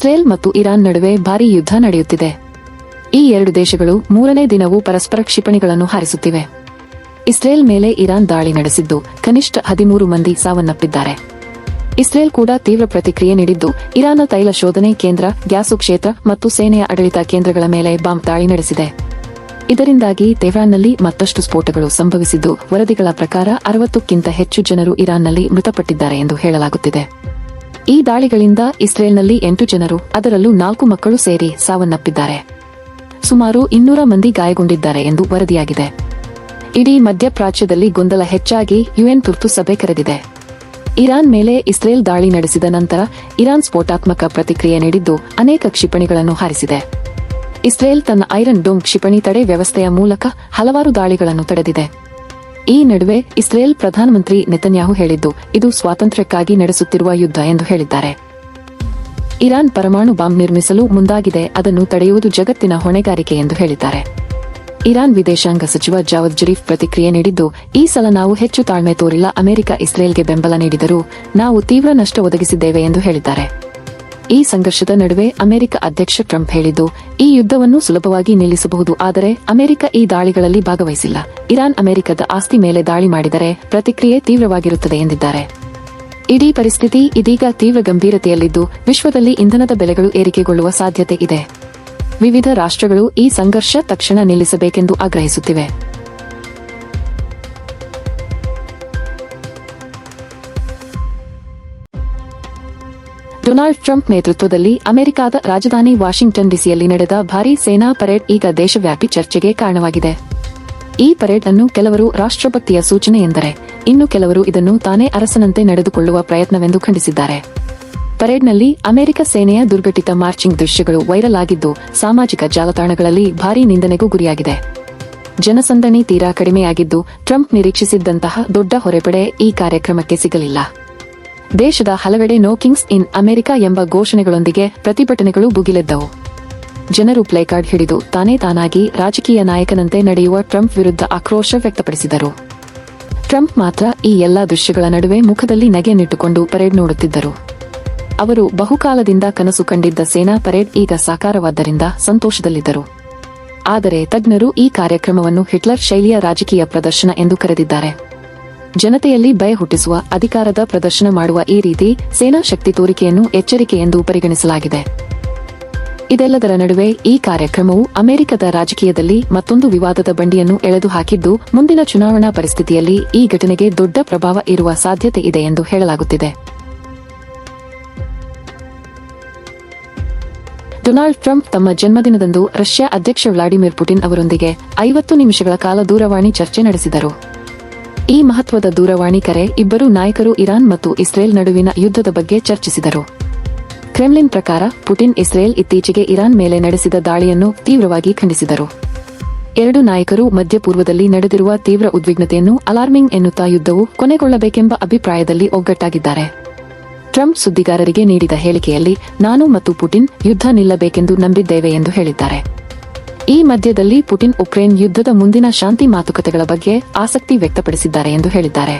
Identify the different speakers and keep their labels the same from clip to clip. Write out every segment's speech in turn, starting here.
Speaker 1: Israel ಮತ್ತು Iran ನಡುವೆ ಭಾರೀ ಯುದ್ಧ ನಡೆಯುತ್ತಿದೆ. ಈ ಎರಡು ದೇಶಗಳು ಮೂರನೇ ದಿನವೂ ಪರಸ್ಪರ ಕ್ಷಿಪಣಿಗಳನ್ನು ಹಾರಿಸುತ್ತಿವೆ. ಇಸ್ರೇಲ್ ಮೇಲೆ ಇರಾನ್ ದಾಳಿ ನಡೆಸಿದ್ದು ಕನಿಷ್ಠ ಹದಿಮೂರು ಮಂದಿ ಸಾವನ್ನಪ್ಪಿದ್ದಾರೆ. ಇಸ್ರೇಲ್ ಕೂಡ ತೀವ್ರ ಪ್ರತಿಕ್ರಿಯೆ ನೀಡಿದ್ದು, ಇರಾನ್ನ ತೈಲ ಶೋಧನೆ ಕೇಂದ್ರ, ಗ್ಯಾಸು ಕ್ಷೇತ್ರ ಮತ್ತು ಸೇನೆಯ ಆಡಳಿತ ಕೇಂದ್ರಗಳ ಮೇಲೆ ಬಾಂಬ್ ದಾಳಿ ನಡೆಸಿದೆ. ಇದರಿಂದಾಗಿ ತೆಹ್ರಾನ್ನಲ್ಲಿ ಮತ್ತಷ್ಟು ಸ್ಫೋಟಗಳು ಸಂಭವಿಸಿದ್ದು, ವರದಿಗಳ ಪ್ರಕಾರ ಅರವತ್ತಕ್ಕಿಂತ ಹೆಚ್ಚು ಜನರು ಇರಾನ್ನಲ್ಲಿ ಮೃತಪಟ್ಟಿದ್ದಾರೆ ಎಂದು ಹೇಳಲಾಗುತ್ತಿದೆ. ಈ ದಾಳಿಗಳಿಂದ ಇಸ್ರೇಲ್ನಲ್ಲಿ ಎಂಟು ಜನರು, ಅದರಲ್ಲೂ ನಾಲ್ಕು ಮಕ್ಕಳು ಸೇರಿ ಸಾವನ್ನಪ್ಪಿದ್ದಾರೆ. ಸುಮಾರು ಇನ್ನೂರ ಮಂದಿ ಗಾಯಗೊಂಡಿದ್ದಾರೆ ಎಂದು ವರದಿಯಾಗಿದೆ. ಇಡೀ ಮಧ್ಯಪ್ರಾಚ್ಯದಲ್ಲಿ ಗೊಂದಲ ಹೆಚ್ಚಾಗಿ ಯುಎನ್ ತುರ್ತು ಸಭೆ ಕರೆದಿದೆ. ಇರಾನ್ ಮೇಲೆ ಇಸ್ರೇಲ್ ದಾಳಿ ನಡೆಸಿದ ನಂತರ ಇರಾನ್ ಸ್ಫೋಟಾತ್ಮಕ ಪ್ರತಿಕ್ರಿಯೆ ನೀಡಿದ್ದು ಅನೇಕ ಕ್ಷಿಪಣಿಗಳನ್ನು ಹಾರಿಸಿದೆ. ಇಸ್ರೇಲ್ ತನ್ನ ಐರನ್ ಡೋಮ್ ಕ್ಷಿಪಣಿ ತಡೆ ವ್ಯವಸ್ಥೆಯ ಮೂಲಕ ಹಲವಾರು ದಾಳಿಗಳನ್ನು ತಡೆದಿದೆ. ಈ ನಡುವೆ ಇಸ್ರೇಲ್ ಪ್ರಧಾನಮಂತ್ರಿ ನೆತನ್ಯಾಹು ಹೇಳಿದ್ದು, ಇದು ಸ್ವಾತಂತ್ರ್ಯಕ್ಕಾಗಿ ನಡೆಸುತ್ತಿರುವ ಯುದ್ಧ ಎಂದು ಹೇಳಿದ್ದಾರೆ. ಇರಾನ್ ಪರಮಾಣು ಬಾಂಬ್ ನಿರ್ಮಿಸಲು ಮುಂದಾಗಿದೆ, ಅದನ್ನು ತಡೆಯುವುದು ಜಗತ್ತಿನ ಹೊಣೆಗಾರಿಕೆ ಎಂದು ಹೇಳಿದ್ದಾರೆ. ಇರಾನ್ ವಿದೇಶಾಂಗ ಸಚಿವ ಜಾವದ್ ಜರೀಫ್ ಪ್ರತಿಕ್ರಿಯೆ ನೀಡಿದ್ದು, ಈ ಸಲ ನಾವು ಹೆಚ್ಚು ತಾಳ್ಮೆ ತೋರಿಲ್ಲ, ಅಮೆರಿಕ ಇಸ್ರೇಲ್ಗೆ ಬೆಂಬಲ ನೀಡಿದರೂ ನಾವು ತೀವ್ರ ನಷ್ಟ ಒದಗಿಸಿದ್ದೇವೆ ಎಂದು ಹೇಳಿದ್ದಾರೆ. ಈ ಸಂಘರ್ಷದ ನಡುವೆ ಅಮೆರಿಕ ಅಧ್ಯಕ್ಷ ಟ್ರಂಪ್ ಹೇಳಿದ್ದು, ಈ ಯುದ್ಧವನ್ನು ಸುಲಭವಾಗಿ ನಿಲ್ಲಿಸಬಹುದು. ಆದರೆ ಅಮೆರಿಕ ಈ ದಾಳಿಗಳಲ್ಲಿ ಭಾಗವಹಿಸಿಲ್ಲ. ಇರಾನ್ ಅಮೆರಿಕದ ಆಸ್ತಿ ಮೇಲೆ ದಾಳಿ ಮಾಡಿದರೆ ಪ್ರತಿಕ್ರಿಯೆ ತೀವ್ರವಾಗಿರುತ್ತದೆ ಎಂದಿದ್ದಾರೆ. ಇಡೀ ಪರಿಸ್ಥಿತಿ ಇದೀಗ ತೀವ್ರ ಗಂಭೀರತೆಯಲ್ಲಿದ್ದು, ವಿಶ್ವದಲ್ಲಿ ಇಂಧನದ ಬೆಲೆಗಳು ಏರಿಕೆಗೊಳ್ಳುವ ಸಾಧ್ಯತೆ ಇದೆ. ವಿವಿಧ ರಾಷ್ಟ್ರಗಳು ಈ ಸಂಘರ್ಷ ತಕ್ಷಣ ನಿಲ್ಲಿಸಬೇಕೆಂದು ಆಗ್ರಹಿಸುತ್ತಿವೆ. ಡೊನಾಲ್ಡ್ ಟ್ರಂಪ್ ನೇತೃತ್ವದಲ್ಲಿ ಅಮೆರಿಕದ ರಾಜಧಾನಿ ವಾಷಿಂಗ್ಟನ್ ಡಿಸಿಯಲ್ಲಿ ನಡೆದ ಭಾರೀ ಸೇನಾ ಪರೇಡ್ ಈಗ ದೇಶವ್ಯಾಪಿ ಚರ್ಚೆಗೆ ಕಾರಣವಾಗಿದೆ. ಈ ಪರೇಡ್ ಅನ್ನು ಕೆಲವರು ರಾಷ್ಟ್ರಪತಿಯ ಸೂಚನೆ ಎಂದರೆ ಇನ್ನು ಕೆಲವರು ಇದನ್ನು ತಾನೇ ಅರಸನಂತೆ ನಡೆದುಕೊಳ್ಳುವ ಪ್ರಯತ್ನವೆಂದು ಖಂಡಿಸಿದ್ದಾರೆ. ಪರೇಡ್ನಲ್ಲಿ ಅಮೆರಿಕ ಸೇನೆಯ ದುರ್ಘಟಿತ ಮಾರ್ಚಿಂಗ್ ದೃಶ್ಯಗಳು ವೈರಲ್ ಆಗಿದ್ದು, ಸಾಮಾಜಿಕ ಜಾಲತಾಣಗಳಲ್ಲಿ ಭಾರೀ ನಿಂದನೆಗೂ ಗುರಿಯಾಗಿದೆ. ಜನಸಂದಣಿ ತೀರಾ ಕಡಿಮೆಯಾಗಿದ್ದು, ಟ್ರಂಪ್ ನಿರೀಕ್ಷಿಸಿದ್ದಂತಹ ದೊಡ್ಡ ಹೊರೆಪಡೆ ಈ ಕಾರ್ಯಕ್ರಮಕ್ಕೆ ಸಿಗಲಿಲ್ಲ. ದೇಶದ ಹಲವೆಡೆ ನೋ ಕಿಂಗ್ಸ್ ಇನ್ ಅಮೆರಿಕ ಎಂಬ ಘೋಷಣೆಗಳೊಂದಿಗೆ ಪ್ರತಿಭಟನೆಗಳು ಭುಗಿಲೆದ್ದವು. ಜನರು ಪ್ಲೇಕಾರ್ಡ್ ಹಿಡಿದು ತಾನೇ ತಾನಾಗಿ ರಾಜಕೀಯ ನಾಯಕನಂತೆ ನಡೆಯುವ ಟ್ರಂಪ್ ವಿರುದ್ಧ ಆಕ್ರೋಶ ವ್ಯಕ್ತಪಡಿಸಿದರು. ಟ್ರಂಪ್ ಮಾತ್ರ ಈ ಎಲ್ಲಾ ದೃಶ್ಯಗಳ ನಡುವೆ ಮುಖದಲ್ಲಿ ನಗೆಯನ್ನಿಟ್ಟುಕೊಂಡು ಪರೇಡ್ ನೋಡುತ್ತಿದ್ದರು. ಅವರು ಬಹುಕಾಲದಿಂದ ಕನಸು ಕಂಡಿದ್ದ ಸೇನಾ ಪರೇಡ್ ಈಗ ಸಾಕಾರವಾದ್ದರಿಂದ ಸಂತೋಷದಲ್ಲಿದ್ದರು. ಆದರೆ ತಜ್ಞರು ಈ ಕಾರ್ಯಕ್ರಮವನ್ನು ಹಿಟ್ಲರ್ ಶೈಲಿಯ ರಾಜಕೀಯ ಪ್ರದರ್ಶನ ಎಂದು ಕರೆದಿದ್ದಾರೆ. ಜನತೆಯಲ್ಲಿ ಭಯ ಹುಟ್ಟಿಸುವ, ಅಧಿಕಾರದ ಪ್ರದರ್ಶನ ಮಾಡುವ ಈ ರೀತಿ ಸೇನಾ ಶಕ್ತಿ ತೋರಿಕೆಯನ್ನು ಎಚ್ಚರಿಕೆ ಎಂದು ಪರಿಗಣಿಸಲಾಗಿದೆ. ಇದೆಲ್ಲದರ ನಡುವೆ ಈ ಕಾರ್ಯಕ್ರಮವು ಅಮೆರಿಕದ ರಾಜಕೀಯದಲ್ಲಿ ಮತ್ತೊಂದು ವಿವಾದದ ಬಂಡಿಯನ್ನು ಎಳೆದು ಹಾಕಿದ್ದು ಮುಂದಿನ ಚುನಾವಣಾ ಪರಿಸ್ಥಿತಿಯಲ್ಲಿ ಈ ಘಟನೆಗೆ ದೊಡ್ಡ ಪ್ರಭಾವ ಇರುವ ಸಾಧ್ಯತೆ ಇದೆ ಎಂದು ಹೇಳಲಾಗುತ್ತಿದೆ. ಡೊನಾಲ್ಡ್ ಟ್ರಂಪ್ ತಮ್ಮ ಜನ್ಮದಿನದಂದು ರಷ್ಯಾ ಅಧ್ಯಕ್ಷ ವ್ಲಾಡಿಮಿರ್ ಪುಟಿನ್ ಅವರೊಂದಿಗೆ ಐವತ್ತು ನಿಮಿಷಗಳ ಕಾಲ ದೂರವಾಣಿ ಚರ್ಚೆ ನಡೆಸಿದರು. ಈ ಮಹತ್ವದ ದೂರವಾಣಿ ಕರೆ ಇಬ್ಬರು ನಾಯಕರು ಇರಾನ್ ಮತ್ತು ಇಸ್ರೇಲ್ ನಡುವಿನ ಯುದ್ಧದ ಬಗ್ಗೆ ಚರ್ಚಿಸಿದರು. ಕ್ರೆಮ್ಲಿನ್ ಪ್ರಕಾರ, ಪುಟಿನ್ ಇಸ್ರೇಲ್ ಇತ್ತೀಚೆಗೆ ಇರಾನ್ ಮೇಲೆ ನಡೆಸಿದ ದಾಳಿಯನ್ನು ತೀವ್ರವಾಗಿ ಖಂಡಿಸಿದರು. ಎರಡು ನಾಯಕರು ಮಧ್ಯಪೂರ್ವದಲ್ಲಿ ನಡೆದಿರುವ ತೀವ್ರ ಉದ್ವಿಗ್ನತೆಯನ್ನು ಅಲಾರ್ಮಿಂಗ್ ಎನ್ನುತ್ತಾ ಯುದ್ಧವು ಕೊನೆಗೊಳ್ಳಬೇಕೆಂಬ ಅಭಿಪ್ರಾಯದಲ್ಲಿ ಒಗ್ಗಟ್ಟಾಗಿದ್ದಾರೆ. ಟ್ರಂಪ್ ಸುದ್ದಿಗಾರರಿಗೆ ನೀಡಿದ ಹೇಳಿಕೆಯಲ್ಲಿ, ನಾನು ಮತ್ತು ಪುಟಿನ್ ಯುದ್ಧ ನಿಲ್ಲಬೇಕೆಂದು ನಂಬಿದ್ದೇವೆ ಎಂದು ಹೇಳಿದ್ದಾರೆ. ಈ ಮಧ್ಯದಲ್ಲಿ ಪುಟಿನ್ ಉಕ್ರೇನ್ ಯುದ್ಧದ ಮುಂದಿನ ಶಾಂತಿ ಮಾತುಕತೆಗಳ ಬಗ್ಗೆ ಆಸಕ್ತಿ ವ್ಯಕ್ತಪಡಿಸಿದ್ದಾರೆ ಎಂದು ಹೇಳಿದ್ದಾರೆ.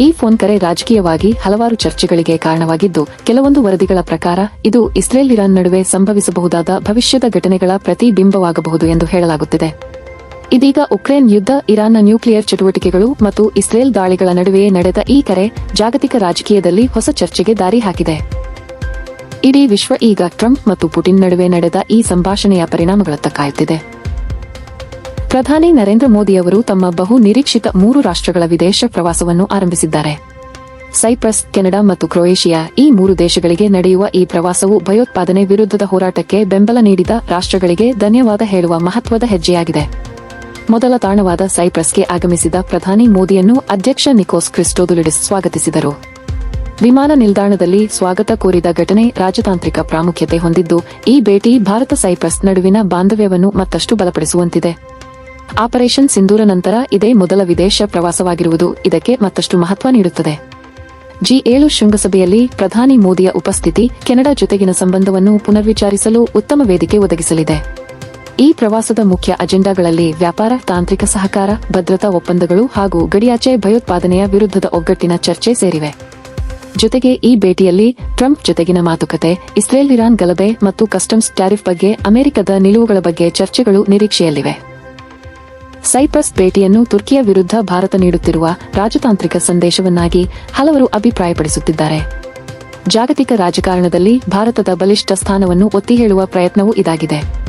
Speaker 1: ಈ ಫೋನ್ ಕರೆ ರಾಜಕೀಯವಾಗಿ ಹಲವಾರು ಚರ್ಚೆಗಳಿಗೆ ಕಾರಣವಾಗಿದ್ದು, ಕೆಲವೊಂದು ವರದಿಗಳ ಪ್ರಕಾರ ಇದು ಇಸ್ರೇಲ್ ಇರಾನ್ ನಡುವೆ ಸಂಭವಿಸಬಹುದಾದ ಭವಿಷ್ಯದ ಘಟನೆಗಳ ಪ್ರತಿಬಿಂಬವಾಗಬಹುದು ಎಂದು ಹೇಳಲಾಗುತ್ತಿದೆ. ಇದೀಗ ಉಕ್ರೇನ್ ಯುದ್ಧ, ಇರಾನ್ನ ನ್ಯೂಕ್ಲಿಯರ್ ಚಟುವಟಿಕೆಗಳು ಮತ್ತು ಇಸ್ರೇಲ್ ದಾಳಿಗಳ ನಡುವೆಯೇ ನಡೆದ ಈ ಕರೆ ಜಾಗತಿಕ ರಾಜಕೀಯದಲ್ಲಿ ಹೊಸ ಚರ್ಚೆಗೆ ದಾರಿ ಹಾಕಿದೆ. ಇಡೀ ವಿಶ್ವ ಈಗ ಟ್ರಂಪ್ ಮತ್ತು ಪುಟಿನ್ ನಡುವೆ ನಡೆದ ಈ ಸಂಭಾಷಣೆಯ ಪರಿಣಾಮಗಳತ್ತ ಕಾಯುತ್ತಿದೆ. ಪ್ರಧಾನಿ ನರೇಂದ್ರ ಮೋದಿ ಅವರು ತಮ್ಮ ಬಹು ನಿರೀಕ್ಷಿತ ಮೂರು ರಾಷ್ಟ್ರಗಳ ವಿದೇಶ ಪ್ರವಾಸವನ್ನು ಆರಂಭಿಸಿದ್ದಾರೆ. ಸೈಪ್ರಸ್, ಕೆನಡಾ ಮತ್ತು ಕ್ರೊಯೇಷಿಯಾ ಈ ಮೂರು ದೇಶಗಳಿಗೆ ನಡೆಯುವ ಈ ಪ್ರವಾಸವು ಭಯೋತ್ಪಾದನೆ ವಿರುದ್ಧದ ಹೋರಾಟಕ್ಕೆ ಬೆಂಬಲ ನೀಡಿದ ರಾಷ್ಟ್ರಗಳಿಗೆ ಧನ್ಯವಾದ ಹೇಳುವ ಮಹತ್ವದ ಹೆಜ್ಜೆಯಾಗಿದೆ. ಮೊದಲ ತಾಣವಾದ ಸೈಪ್ರಸ್ಗೆ ಆಗಮಿಸಿದ ಪ್ರಧಾನಿ ಮೋದಿಯನ್ನು ಅಧ್ಯಕ್ಷ ನಿಕೋಸ್ ಕ್ರಿಸ್ಟೋದುಲಿಡಿಸ್ ಸ್ವಾಗತಿಸಿದರು. ವಿಮಾನ ನಿಲ್ದಾಣದಲ್ಲಿ ಸ್ವಾಗತ ಕೋರಿದ ಘಟನೆ ರಾಜತಾಂತ್ರಿಕ ಪ್ರಾಮುಖ್ಯತೆ ಹೊಂದಿದ್ದು, ಈ ಭೇಟಿ ಭಾರತ ಸೈಪ್ರಸ್ ನಡುವಿನ ಬಾಂಧವ್ಯವನ್ನು ಮತ್ತಷ್ಟು ಬಲಪಡಿಸುವಂತಿದೆ. ಆಪರೇಷನ್ ಸಿಂಧೂರ ನಂತರ ಇದೇ ಮೊದಲ ವಿದೇಶ ಪ್ರವಾಸವಾಗಿರುವುದು ಇದಕ್ಕೆ ಮತ್ತಷ್ಟು ಮಹತ್ವ ನೀಡುತ್ತದೆ. ಜಿ ಏಳು ಶೃಂಗಸಭೆಯಲ್ಲಿ ಪ್ರಧಾನಿ ಮೋದಿಯ ಉಪಸ್ಥಿತಿ, ಕೆನಡಾ ಜೊತೆಗಿನ ಸಂಬಂಧವನ್ನು ಪುನರ್ವಿಚಾರಿಸಲು ಉತ್ತಮ ವೇದಿಕೆ ಒದಗಿಸಲಿದೆ. ಈ ಪ್ರವಾಸದ ಮುಖ್ಯ ಅಜೆಂಡಾಗಳಲ್ಲಿ ವ್ಯಾಪಾರ, ತಾಂತ್ರಿಕ ಸಹಕಾರ, ಭದ್ರತಾ ಒಪ್ಪಂದಗಳು ಹಾಗೂ ಗಡಿಯಾಚೆ ಭಯೋತ್ಪಾದನೆಯ ವಿರುದ್ಧದ ಒಗ್ಗಟ್ಟಿನ ಚರ್ಚೆ ಸೇರಿವೆ. ಜೊತೆಗೆ ಈ ಭೇಟಿಯಲ್ಲಿ ಟ್ರಂಪ್ ಜೊತೆಗಿನ ಮಾತುಕತೆ ಇಸ್ರೇಲ್ ಇರಾನ್ ಗಲಭೆ ಮತ್ತು ಕಸ್ಟಮ್ಸ್ ಟ್ಯಾರಿಫ್ ಬಗ್ಗೆ ಅಮೆರಿಕದ ನಿಲುವುಗಳ ಬಗ್ಗೆ ಚರ್ಚೆಗಳು ನಿರೀಕ್ಷೆಯಲ್ಲಿವೆ. ಸೈಪ್ರಸ್ ಭೇಟಿಯನ್ನು ತುರ್ಕಿಯ ವಿರುದ್ಧ ಭಾರತ ನೀಡುತ್ತಿರುವ ರಾಜತಾಂತ್ರಿಕ ಸಂದೇಶವನ್ನಾಗಿ ಹಲವರು ಅಭಿಪ್ರಾಯಪಡಿಸುತ್ತಿದ್ದಾರೆ. ಜಾಗತಿಕ ರಾಜಕಾರಣದಲ್ಲಿ ಭಾರತದ ಬಲಿಷ್ಠ ಸ್ಥಾನವನ್ನು ಒತ್ತಿ ಹೇಳುವ ಪ್ರಯತ್ನವೂ ಇದಾಗಿದೆ.